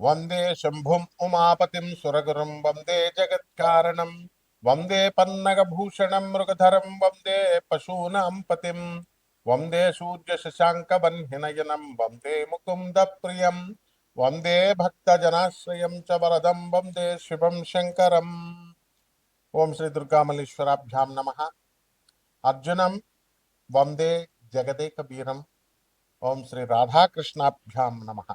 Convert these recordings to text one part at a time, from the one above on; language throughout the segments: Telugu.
वंदे वंदे शम्भुम् वंदे सुरगुरुं वंदे जगत्कारणं, वंदे पन्नगभूषणं वंदे वंदे पशूनां पतिं, वंदे वंदे मुकुंद मुकुन्दप्रियं वंदे भक्तजनाश्रिय च वरदम वरदं, वंदे शिवं शङ्करम्। ॐ श्रीदुर्गामल्लेश्वराभ्यां अर्जुन वंदे वंदे ओम श्री राधाकृष्णाभ्या नमः।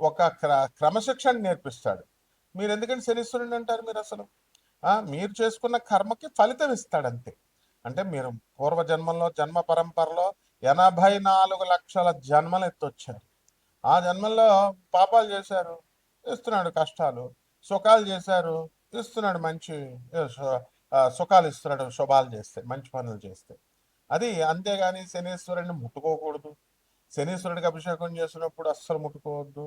ఒక క్ర క్రమశిక్షణ నేర్పిస్తాడు. మీరు ఎందుకంటే శనీశ్వరుడు అంటారు మీరు అసలు మీరు చేసుకున్న కర్మకి ఫలితం ఇస్తాడు అంతే అంటే మీరు పూర్వ జన్మల్లో జన్మ పరంపరలో ఎనభై నాలుగు లక్షల జన్మలు ఎత్తొచ్చారు. ఆ జన్మల్లో పాపాలు చేశారు ఇస్తున్నాడు కష్టాలు సుఖాలు చేశారు ఇస్తున్నాడు మంచి సుఖాలు ఇస్తున్నాడు శుభాలు చేస్తే మంచి పనులు చేస్తే. అది అంతేగాని శనీశ్వరుడిని ముట్టుకోకూడదు. శనీశ్వరుడికి అభిషేకం చేసినప్పుడు అస్సలు ముట్టుకోవద్దు.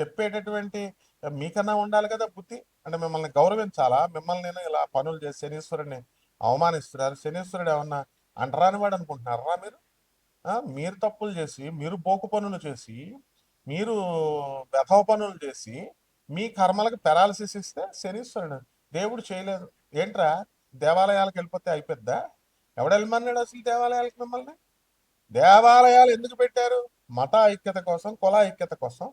చెప్పేటటువంటి మీకన్నా ఉండాలి కదా బుద్ధి. అంటే మిమ్మల్ని గౌరవించాలా? మిమ్మల్ని నేను ఇలా పనులు చేసి శనీశ్వరుడిని అవమానిస్తున్నారు. శనీశ్వరుడు ఏమన్నా అంటరాని వాడు అనుకుంటున్నారా మీరు? మీరు తప్పులు చేసి మీరు బోకు పనులు చేసి మీరు వ్యథవ పనులు చేసి మీ కర్మలకు పెరాలసిస్ ఇస్తే శనీశ్వరుడు. దేవుడు చేయలేదు. ఏంట్రా? దేవాలయాలకు వెళ్ళిపోతే అయిపోద్దా? ఎవడెళ్ళమన్నాడు అసలు దేవాలయాలకు మిమ్మల్ని? దేవాలయాలు ఎందుకు పెట్టారు? మత ఐక్యత కోసం కుల ఐక్యత కోసం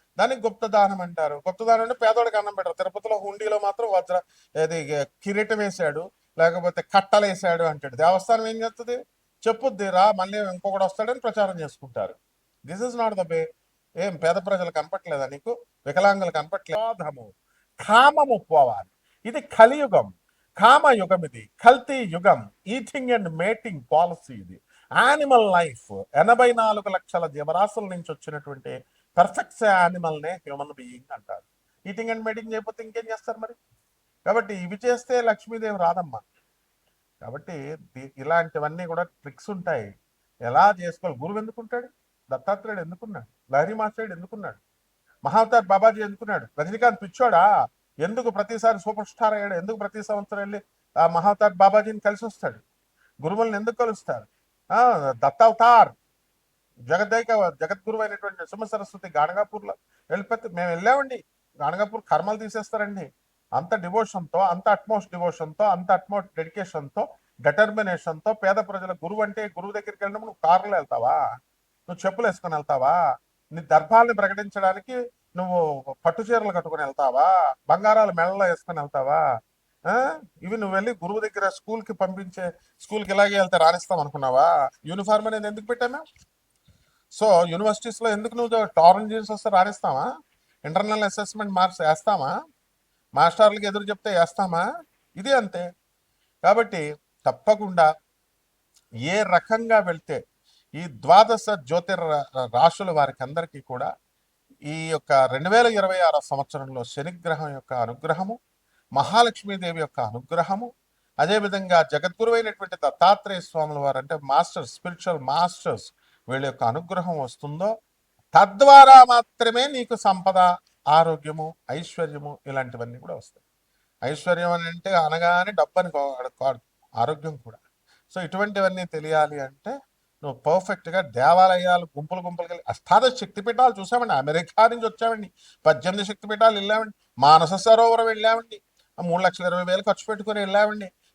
దానికి గుప్తదానం అంటారు. గుప్తదానం అంటే పేదోడికి అన్నం పెట్టరు తిరుపతిలో హుండీలో మాత్రం వజ్ర ఇది కిరీటం వేసాడు లేకపోతే కట్టలు వేసాడు అంటాడు. దేవస్థానం ఏం చేస్తుంది చెప్పుద్ది రా మళ్ళీ ఇంకొకటి వస్తాడని ప్రచారం చేసుకుంటారు. This is not the bay ఏం పేద ప్రజలు కనపట్లేదా నీకు? వికలాంగులు కనపట్లేదు కామము పోవాలి. ఇది కలియుగం. కామయుగం ఇది. కల్తీ యుగం. ఈటింగ్ అండ్ మేటింగ్ పాలసీ ఇది. యానిమల్ లైఫ్ ఎనభై నాలుగు లక్షల జీవరాశుల నుంచి వచ్చినటువంటి పర్ఫెక్ట్ యానిమల్నే హ్యూమన్ బీయింగ్ అంటారు. ఈటింగ్ అండ్ మీటింగ్ చేయకపోతే ఇంకేం చేస్తారు మరి? కాబట్టి ఇవి చేస్తే లక్ష్మీదేవి రాదమ్మా. కాబట్టి ఇలాంటివన్నీ కూడా ట్రిక్స్ ఉంటాయి. ఎలా చేసుకోవాలి? గురువు ఎందుకుంటాడు? దత్తాత్రేయుడు ఎందుకున్నాడు? లహరి మాస్టర్డు ఎందుకున్నాడు? మహావతార్ బాబాజీ ఎందుకున్నాడు? రజనీకాంత్ పిచ్చోడా? ఎందుకు ప్రతిసారి సూపర్ స్టార్ అయ్యాడు? ఎందుకు ప్రతి సంవత్సరం వెళ్ళి ఆ మహావతార్ బాబాజీని కలిసి వస్తాడు గురువులను ఎందుకు కలుస్తారు? ఆ దత్తావతార్. జగద్దైక జగద్గురు అయినటువంటి సుమ సరస్వతి గాణగాపూర్లో వెళ్ళిపోతే మేము వెళ్ళామండి. గాణగాపూర్ కర్మలు తీసేస్తారండి. అంత డివోషన్తో అంత అట్మోస్ట్తో అంత అట్మోస్ట్తో డెటర్మినేషన్తో తో పేద ప్రజల గురువు అంటే గురువు దగ్గరికి వెళ్ళినప్పుడు నువ్వు కారులో వెళ్తావా? నువ్వు చెప్పులు వేసుకొని వెళ్తావా? నీ దర్భాల్ని ప్రకటించడానికి నువ్వు పట్టు చీరలు కట్టుకొని వెళ్తావా? బంగారాలు మెడలో వేసుకొని వెళ్తావా? ఆ? ఇవి నువ్వు వెళ్ళి గురువు దగ్గర స్కూల్కి పంపించే స్కూల్కి ఇలాగే వెళ్తే రాణిస్తాం అనుకున్నావా? యూనిఫామ్ అనేది ఎందుకు పెట్టాము సో యూనివర్సిటీస్లో ఎందుకు నువ్వు టారెంట్ జీన్స్ వస్తే రాణిస్తావా? ఇంటర్నల్ అసెస్మెంట్ మార్క్స్ వేస్తామా మాస్టర్లకు ఎదురు చెప్తే వేస్తామా? ఇది అంతే. కాబట్టి తప్పకుండా ఏ రకంగా వెళ్తే ఈ ద్వాదశ జ్యోతిర్ రాశుల వారికి అందరికీ కూడా ఈ యొక్క రెండు వేల ఇరవై ఆరో సంవత్సరంలో శనిగ్రహం యొక్క అనుగ్రహము మహాలక్ష్మీదేవి యొక్క అనుగ్రహము అదేవిధంగా జగద్గురువైనటువంటి దత్తాత్రేయ స్వాముల వారు అంటే మాస్టర్స్ స్పిరిచువల్ మాస్టర్స్ వీళ్ళ యొక్క అనుగ్రహం వస్తుందో తద్వారా మాత్రమే నీకు సంపద ఆరోగ్యము ఐశ్వర్యము ఇలాంటివన్నీ కూడా వస్తాయి. ఐశ్వర్యం అని అంటే అనగానే డబ్బని కాదు ఆరోగ్యం కూడా. సో ఇటువంటివన్నీ తెలియాలి అంటే నువ్వు పర్ఫెక్ట్గా దేవాలయాలు గుంపులు గుంపులుగా అష్టాదశ శక్తిపీఠాలు చూసామండి. అమెరికా నుంచి వచ్చామండి. పద్దెనిమిది శక్తిపీఠాలు వెళ్ళామండి. మానస సరోవరం వెళ్ళామండి. మూడు లక్షల ఇరవై వేలు ఖర్చు పెట్టుకుని వెళ్ళామండి.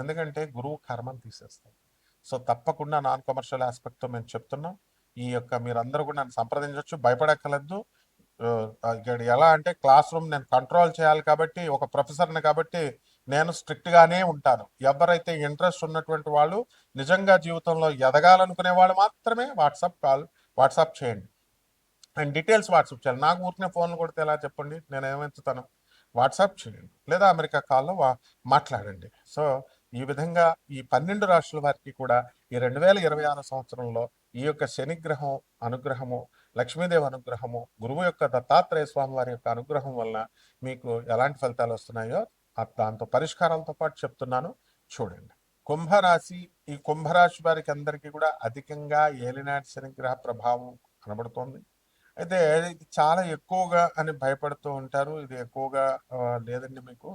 ఎందుకంటే గురువు కర్మను తీసేస్తాడు. సో తప్పకుండా నాన్ కమర్షియల్ ఆస్పెక్ట్తో మేము చెప్తున్నాం. ఈ యొక్క మీరందరూ కూడా నన్ను సంప్రదించవచ్చు భయపడక్కలేదు ఇక్కడ ఎలా అంటే క్లాస్ రూమ్ నేను కంట్రోల్ చేయాలి కాబట్టి ఒక ప్రొఫెసర్ని కాబట్టి నేను స్ట్రిక్ట్గానే ఉంటాను. ఎవరైతే ఇంట్రెస్ట్ ఉన్నటువంటి వాళ్ళు నిజంగా జీవితంలో ఎదగాలనుకునే వాళ్ళు మాత్రమే వాట్సాప్ కాల్ వాట్సాప్ చేయండి. అండ్ డీటెయిల్స్ వాట్సాప్ చేయాలి. నాకు ఊరికే ఫోన్లు కొడితే ఎలా చెప్పండి? నేను ఏమెంచుతాను వాట్సాప్ చేయండి. లేదా అమెరికా కాల్లో వా మాట్లాడండి. సో ఈ విధంగా ఈ పన్నెండు రాష్ట్రాల వారికి కూడా ఈ రెండు వేల ఇరవై ఆరు సంవత్సరంలో ఈ యొక్క శనిగ్రహం అనుగ్రహము లక్ష్మీదేవి అనుగ్రహము గురువు యొక్క దత్తాత్రేయ స్వామి వారి యొక్క అనుగ్రహం వలన మీకు ఎలాంటి ఫలితాలు వస్తున్నాయో దాంతో పరిష్కారాలతో పాటు చెప్తున్నాను. చూడండి. కుంభరాశి ఈ కుంభరాశి వారికి అందరికీ కూడా అధికంగా ఏలినాటి శనిగ్రహ ప్రభావం కనబడుతోంది. అయితే చాలా ఎక్కువగా అని భయపడుతూ ఉంటారు. ఇది ఎక్కువగా లేదండి మీకు.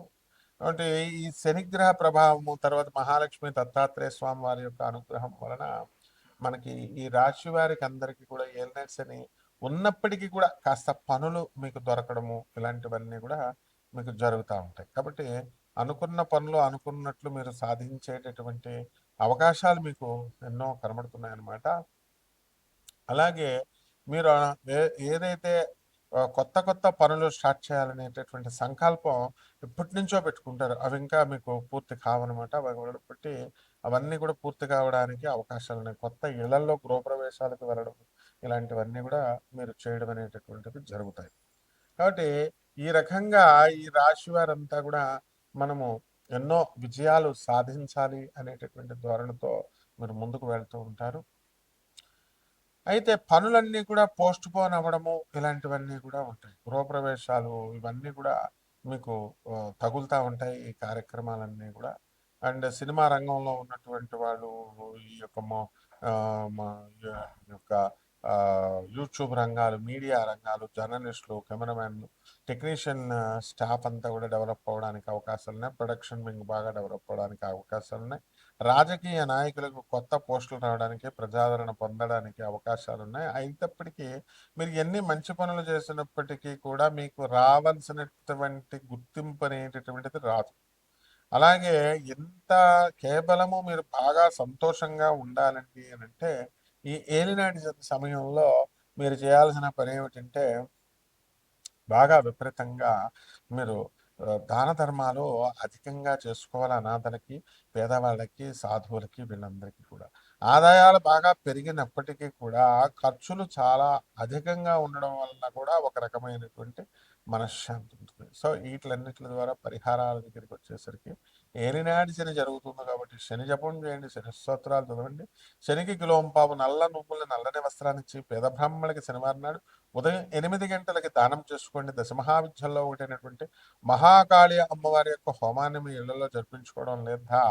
అంటే ఈ శనిగ్రహ ప్రభావము తర్వాత మహాలక్ష్మి దత్తాత్రేయ స్వామి వారి యొక్క అనుగ్రహం వలన మనకి ఈ రాశి వారికి అందరికీ కూడా ఏలినాటి అని ఉన్నప్పటికీ కూడా కాస్త పనులు మీకు దొరకడము ఇలాంటివన్నీ కూడా మీకు జరుగుతూ ఉంటాయి. కాబట్టి అనుకున్న పనులు అనుకున్నట్లు మీరు సాధించేటటువంటి అవకాశాలు మీకు ఎన్నో కనబడుతున్నాయన్నమాట. అలాగే మీరు ఏ- ఏదైతే కొత్త కొత్త పనులు స్టార్ట్ చేయాలనేటటువంటి సంకల్పం ఎప్పటి నుంచో పెట్టుకుంటారు. అవి ఇంకా మీకు పూర్తి కావనమాట. అవి బట్టి అవన్నీ కూడా పూర్తి కావడానికి అవకాశాలు ఉన్నాయి. కొత్త ఇళ్ళలో గృహప్రవేశాలకు వెళ్ళడం ఇలాంటివన్నీ కూడా మీరు చేయడం అనేటటువంటివి జరుగుతాయి. కాబట్టి ఈ రకంగా ఈ రాశి వారంతా కూడా మనము ఎన్నో విజయాలు సాధించాలి అనేటటువంటి ధోరణితో మీరు ముందుకు వెళ్తూ ఉంటారు. అయితే పనులన్నీ కూడా పోస్ట్ పోన్ అవ్వడము ఇలాంటివన్నీ కూడా ఉంటాయి. గృహప్రవేశాలు ఇవన్నీ కూడా మీకు తగులుతూ ఉంటాయి ఈ కార్యక్రమాలన్నీ కూడా. అండ్ సినిమా రంగంలో ఉన్నటువంటి వాళ్ళు ఈ యొక్క మా యొక్క యూట్యూబ్ రంగాలు మీడియా రంగాలు జర్నలిస్టులు కెమెరామెన్లు టెక్నీషియన్ స్టాఫ్ అంతా కూడా డెవలప్ అవ్వడానికి అవకాశాలు ఉన్నాయి ప్రొడక్షన్ వింగ్ బాగా డెవలప్ అవ్వడానికి అవకాశాలు ఉన్నాయి రాజకీయ నాయకులకు కొత్త పోస్టులు రావడానికి ప్రజాదరణ పొందడానికి అవకాశాలు ఉన్నాయి అయినప్పటికీ మీరు ఎన్ని మంచి పనులు చేసినప్పటికీ కూడా మీకు రావాల్సినటువంటి గుర్తింపు అనేటటువంటిది రాదు. అలాగే ఎంత కేవలము మీరు బాగా సంతోషంగా ఉండాలండి అని అంటే ఈ ఏలినాటి సమయంలో మీరు చేయాల్సిన పని ఏమిటంటే బాగా విపరీతంగా మీరు దాన ధర్మాలు అధికంగా చేసుకోవాలి అనాథలకి పేదవాళ్ళకి సాధువులకి వీళ్ళందరికీ కూడా. ఆదాయాలు బాగా పెరిగినప్పటికీ కూడా ఖర్చులు చాలా అధికంగా ఉండడం వలన కూడా ఒక రకమైనటువంటి మనశ్శాంతి ఉంటుంది. సో వీటిలన్నిటి ద్వారా పరిహారాల దగ్గరికి వచ్చేసరికి ఏలినాటి శని జరుగుతుంది కాబట్టి శని జపం చేయండి శని స్తోత్రాలు చదవండి. శనికి కిలోంపావు నల్ల నువ్వుల నల్లని వస్త్రాన్ని ఇచ్చి పేద బ్రాహ్మణులకి శనివారం నాడు ఉదయం ఎనిమిది గంటలకి దానం చేసుకోండి. దశమహావిద్యల్లో ఒకటైనటువంటి మహాకాళి అమ్మవారి యొక్క హోమాన్ని మీ ఇళ్ళలో జరిపించుకోవడం లేదా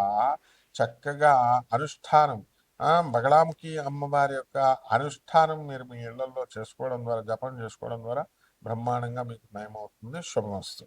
చక్కగా అనుష్ఠానం బగళాముఖి అమ్మవారి యొక్క అనుష్ఠానం మీరు మీ ఇళ్ళలో చేసుకోవడం ద్వారా జపం చేసుకోవడం ద్వారా బ్రహ్మాండంగా మీకు నయమవుతుంది. శుభమస్తు.